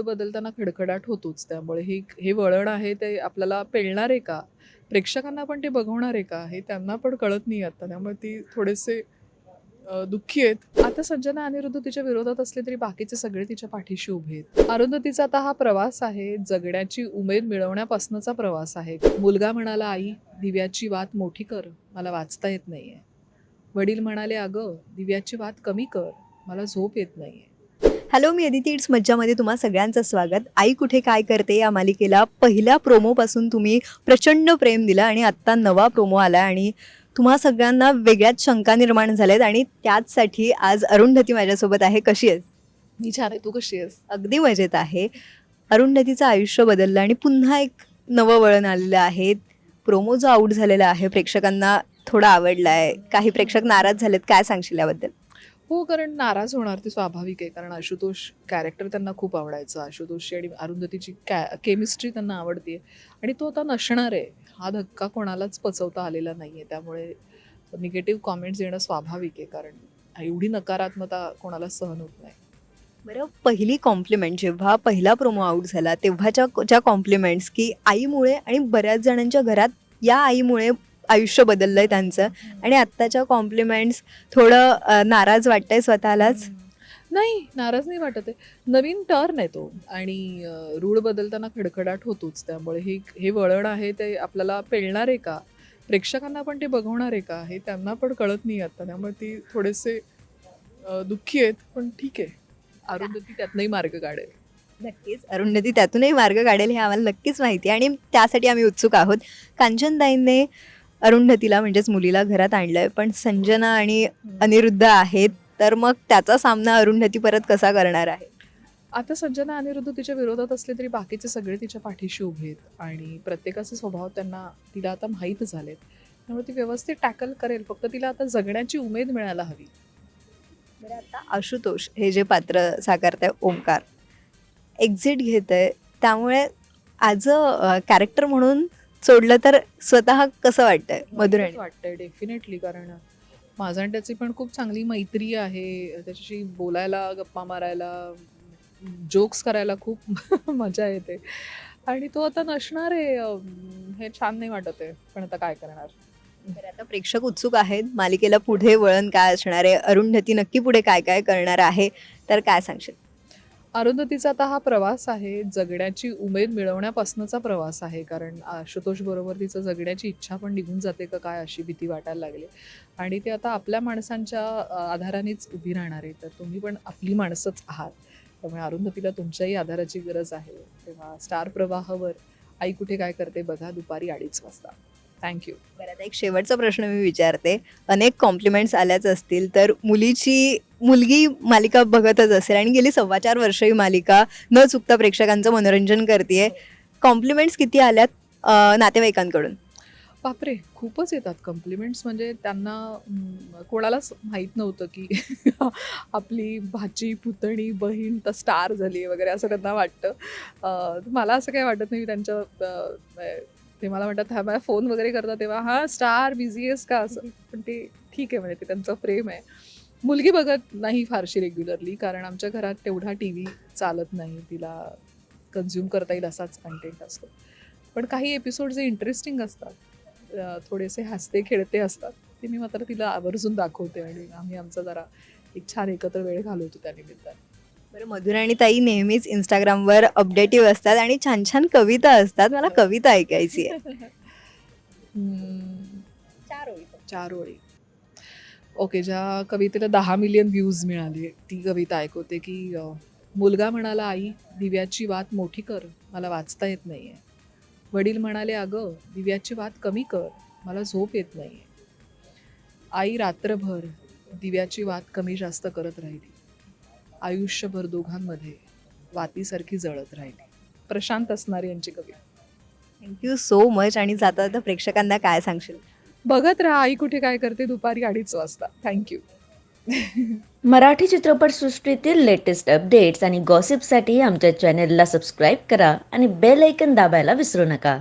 रूढ बदलताना खडखडाट होतोच. त्यामुळे ही हे वळण आहे ते आपल्याला पेलणार आहे का? प्रेक्षकांना पण ते बघवणार आहे का? हे त्यांना पण कळत नाही आता. त्यामुळे ती थोडेसे दुःखी आहेत. आता सज्जना अनिरुद्ध तिच्या विरोधात असले तरी बाकीचे सगळे तिच्या पाठीशी उभे आहेत. अरुंधतीचा आता हा प्रवास आहे. जगण्याची उमेद मिळवण्यापासूनचा प्रवास आहे. मुलगा म्हणाला आई दिव्याची वात मोठी कर. मला वाचता येत नाहीये. वडील म्हणाले अगं दिव्याची वात कमी कर. मला झोप येत नाहीये. हॅलो मी अदिती इट्स मज्जामध्ये तुम्हा सगळ्यांचं स्वागत. आई कुठे काय करते या मालिकेला? पहिल्या प्रोमोपासून तुम्ही प्रचंड प्रेम दिलं आणि आत्ता नवा प्रोमो आला आणि तुम्हा सगळ्यांना वेगळ्याच शंका निर्माण झाल्यात आणि त्याचसाठी आज अरुंधती माझ्यासोबत आहे. कशी आहेस? मी छान आहे. तू कशी आहेस? अगदी मजेत आहे. अरुंधतीचं आयुष्य बदललं आणि पुन्हा एक नवं वळण आलेलं आहे. प्रोमो जो आऊट झालेला आहे प्रेक्षकांना थोडा आवडला आहे काही प्रेक्षक नाराज झालेत. काय सांगशील याबद्दल? हो कारण नाराज होणार ते स्वाभाविक आहे. कारण आशुतोष कॅरेक्टर त्यांना खूप आवडायचं. आशुतोषची आणि अरुंधतीची कॅ केमिस्ट्री त्यांना आवडते आणि तो आता नसणार आहे. हा धक्का कोणालाच पचवता आलेला नाही आहे त्यामुळे निगेटिव्ह कॉमेंट्स येणं स्वाभाविक आहे. कारण एवढी नकारात्मकता कोणाला सहन होत नाही. बरं पहिली कॉम्प्लिमेंट जेव्हा पहिला प्रोमो आऊट झाला तेव्हाच्या ज्या कॉम्प्लिमेंट्स की आईमुळे आणि बऱ्याच जणांच्या घरात या आईमुळे आयुष्य बदललंय त्यांचं. आणि आत्ताच्या कॉम्प्लिमेंट्स थोडं अं, नाराज वाटतंय स्वतःलाच. नाही नाराज नाही वाटत आहे. नवीन टर्न आहे तो. आणि अं, रूढ बदलताना खडखडाट होतोच. त्यामुळे हे हे वळण आहे ते आपल्याला पेलणार आहे का? प्रेक्षकांना पण ते बघवणार आहे का? हे त्यांना पण कळत नाही आता. त्यामुळे ती थोडेसे अं, दुःखी आहेत. पण ठीक आहे. अरुंधती त्यातनंही मार्ग काढेल. नक्कीच. अरुंधती त्यातूनही मार्ग काढेल हे आम्हाला नक्कीच माहिती आहे. आणि त्यासाठी आम्ही उत्सुक आहोत. कांचनताईंने अरुंधतीला म्हणजेच मुलीला घरात आणलंय. पण संजना आणि अनिरुद्ध आहेत. तर मग त्याचा सामना अरुंधती परत कसा करणार आहे? आता संजना अनिरुद्ध तिच्या विरोधात असले तरी बाकीचे सगळे तिच्या पाठीशी उभे आहेत. आणि प्रत्येकाचे स्वभाव त्यांना तिला आता माहीत झालेत. त्यामुळे ती व्यवस्थित टॅकल करेल. फक्त तिला आता जगण्याची उमेद मिळायला हवी. बरं आता आशुतोष हे जे पात्र साकारत आहे ओंकार एक्झिट घेत आहे त्यामुळे ॲज अ कॅरेक्टर म्हणून सोडलं तर स्वतः कसं वाटतंय मधुराणी? वाईटच वाटतंय डेफिनेटली कारण माझा आणि त्याची पण खूप चांगली मैत्री आहे. त्याच्याशी बोलायला गप्पा मारायला जोक्स करायला खूप मजा येते. आणि तो आता नसणार आहे हे छान नाही वाटत आहे. पण आता काय करणार? तर आता प्रेक्षक उत्सुक आहेत. मालिकेला पुढे वळण काय असणार आहे? अरुंधती नक्की पुढे काय काय करणार आहे? तर काय सांगशील? अरुंधतीचा आता हा प्रवास आहे जगण्याची उमेद मिळवण्यापासूनचा प्रवास आहे कारण आशुतोष बरोबर तिचं जगण्याची इच्छा पण निघून जाते का काय अशी भीती वाटायला लागली. आणि ते आता आपल्या माणसांच्या आधारानेच उभी राहणार आहे तर तुम्ही पण आपली माणसंच आहात. त्यामुळे अरुंधतीला तुमच्याही आधाराची गरज आहे. तेव्हा स्टार प्रवाहावर आई कुठे काय करते बघा दुपारी अडीच वाजता. थँक्यू बरं आता एक शेवटचा प्रश्न मी विचारते. अनेक कॉम्प्लिमेंट्स आल्याच असतील तर मुलीची मुलगी मालिका बघतच असेल आणि गेली सव्वा चार वर्ष ही मालिका न चुकता प्रेक्षकांचं मनोरंजन करते कॉम्प्लिमेंट्स किती आल्यात नातेवाईकांकडून? बापरे खूपच येतात कम्प्लिमेंट्स म्हणजे त्यांना कोणालाच माहीत नव्हतं की आपली भाची पुतणी बहीण तर स्टार झाली आहे वगैरे असं त्यांना वाटतं. मला असं काही वाटत नाही त्यांच्या ते मला म्हणतात हा मला फोन वगैरे करतात तेव्हा हा स्टार बिझी आहेस का असं? पण ते ठीक आहे म्हणजे ते त्यांचं प्रेम आहे. मुलगी बघत नाही फारशी रेग्युलरली कारण आमच्या घरात तेवढा टी व्ही चालत नाही तिला कन्झ्युम करता येईल असाच कंटेंट असतो. पण काही एपिसोड जे इंटरेस्टिंग असतात थोडेसे हसते खेळते असतात ते मी मात्र तिला आवर्जून दाखवते. आणि आम्ही आमचा जरा एक छान एकत्र वेळ घालवतो त्या निमित्ताने. बरं मधुराणी ताई नेहमीच इंस्टाग्रामवर अपडेटिव्ह असतात आणि छान छान कविता असतात. मला कविता ऐकायची आहे. चार ओळी चार ओळी. ओके ज्या कवितेला दहा मिलियन व्ह्यूज मिळाली ती कविता ऐकवते की अ, मुलगा म्हणाला आई दिव्याची वात मोठी कर मला वाचता येत नाहीये. वडील म्हणाले अगं दिव्याची वात कमी कर मला झोप येत नाहीये. आई रात्रभर दिव्याची वात कमी जास्त करत राहिली. आयुष्यभर दोघांमध्ये वातीसारखी जळत राहिली. प्रशांत असणारे यांची कविता. थँक्यू सो मच आणि जाता जाता प्रेक्षकांना काय सांगशील? बघत राहा आई कुठे काय करते? दुपारी अडीच वाजता. थँक्यू मराठी चित्रपटसृष्टीतील लेटेस्ट अपडेट्स आणि गॉसिपसाठी आमच्या चॅनेलला सबस्क्राईब करा आणि बेल ऐकन दाबायला विसरू नका.